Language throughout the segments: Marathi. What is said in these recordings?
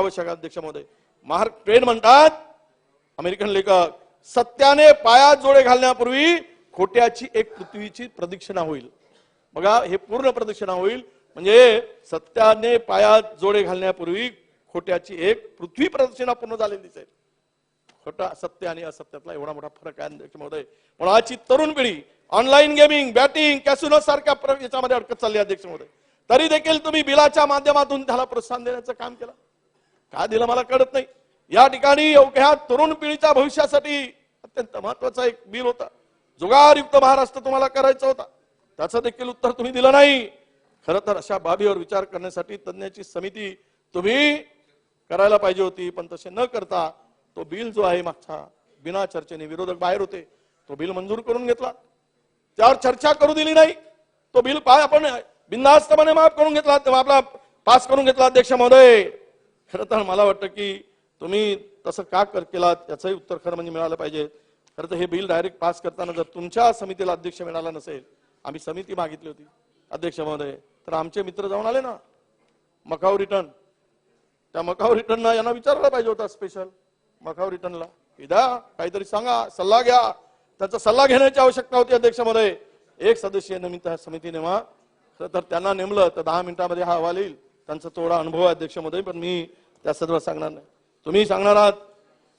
आवश्यक अध्यक्ष महोदय मार्क ट्वेन म्हणतात अमेरिकन लेखक सत्याने पायात जोडे घालण्यापूर्वी खोट्याची एक पृथ्वीची प्रदक्षिणा होईल. बघा हे पूर्ण प्रदक्षिणा होईल. म्हणजे सत्याने पायात जोडे घालण्यापूर्वी खोट्याची एक पृथ्वी प्रदक्षिणा पूर्ण झालेली दिसेल. खोटा सत्य आणि असत्यातला एवढा मोठा फरक आहे अध्यक्ष महोदय म्हणून आजची तरुण पिढी ऑनलाईन गेमिंग बॅटिंग कॅसिनो सारख्या प्र- याच्यामध्ये अडकत चालली अध्यक्ष महोदय तरी देखील तुम्ही बिलाच्या माध्यमातून त्याला प्रोत्साहन देण्याचं काम केलं. का दिलं मला कळत नाही. या ठिकाणी अवघ्या तरुण पिढीच्या भविष्यासाठी अत्यंत महत्त्वाचा एक बिल होता. जुगारयुक्त महाराष्ट्र तुम्हाला करायचा होता. त्याचं देखील उत्तर तुम्ही दिलं नाही. खर तर अशा बाबीवर विचार करण्यासाठी तज्ज्ञाची समिती तुम्ही करायला पाहिजे होती पण तसे न करता तो बिल जो आहे मागचा बिना चर्चेने विरोधक बाहेर होते तो बिल मंजूर करून घेतला. त्यावर चर्चा करू दिली नाही. तो बिल पाय आपण बिनधास्तपणे माफ करून घेतला तेव्हा आपला पास करून घेतला अध्यक्ष महोदय. खरं तर मला वाटतं की तुम्ही तसं का कर केलात याचंही उत्तर खरं म्हणजे मिळालं पाहिजे. खरं तर हे बिल डायरेक्ट पास करताना जर तुमच्या समितीला अध्यक्ष मिळाला नसेल आम्ही समिती मागितली होती अध्यक्ष महोदय. तर आमचे मित्र जाऊन आले ना मकाऊ रिटर्न. त्या मकाऊ रिटर्न यांना विचारलं पाहिजे होता स्पेशल मकाऊ रिटर्नला. विदा काहीतरी सांगा सल्ला घ्या. त्याचा सल्ला घेण्याची आवश्यकता होती अध्यक्ष महोदय. एक सदस्यीय निमित्त समिती नेमा खरं तर त्यांना नेमलं तर दहा मिनिटांमध्ये हा अहवाल येईल. त्यांचा थोडा अनुभव आहे अध्यक्षामध्ये पण मी त्या सर्व सांगणार नाही. तुम्ही सांगणार आहात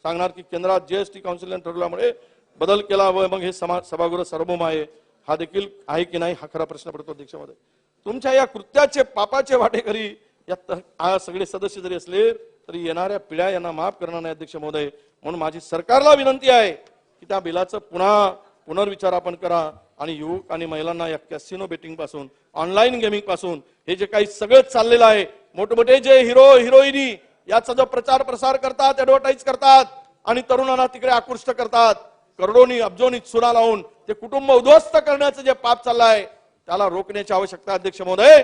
सांगणार की केंद्रात जीएसटी काउन्सिलने ठरवल्यामुळे बदल केला व मग हे समा सभागृह सार्वभौम आहे. हा देखील आहे की नाही हा खरा प्रश्न पडतो अध्यक्षामध्ये. तुमच्या या कृत्याचे पापाचे वाटेकरी या त- आ सगळे सदस्य जरी असले तरी येणाऱ्या पिढ्या यांना माफ करणार नाही अध्यक्ष महोदय. म्हणून माझी सरकारला विनंती आहे की त्या बिलाचं पुन्हा पुनर्विचार आपण करा. आणि युवक आणि महिलांना या कॅसिनो बेटिंगपासून ऑनलाईन गेमिंगपासून हे जे काही सगळं चाललेलं आहे मोठमोठे जे हिरो हिरोईनी याचा जो प्रचार प्रसार करतात ऍडव्हर्टाईज करतात आणि तरुणांना तिकडे आकृष्ट करतात. करोडोनी अब्जोनी चुना लावून ते कुटुंब उद्ध्वस्त करण्याचं जे पाप चाललं आहे त्याला रोखण्याची आवश्यकता अध्यक्ष महोदय.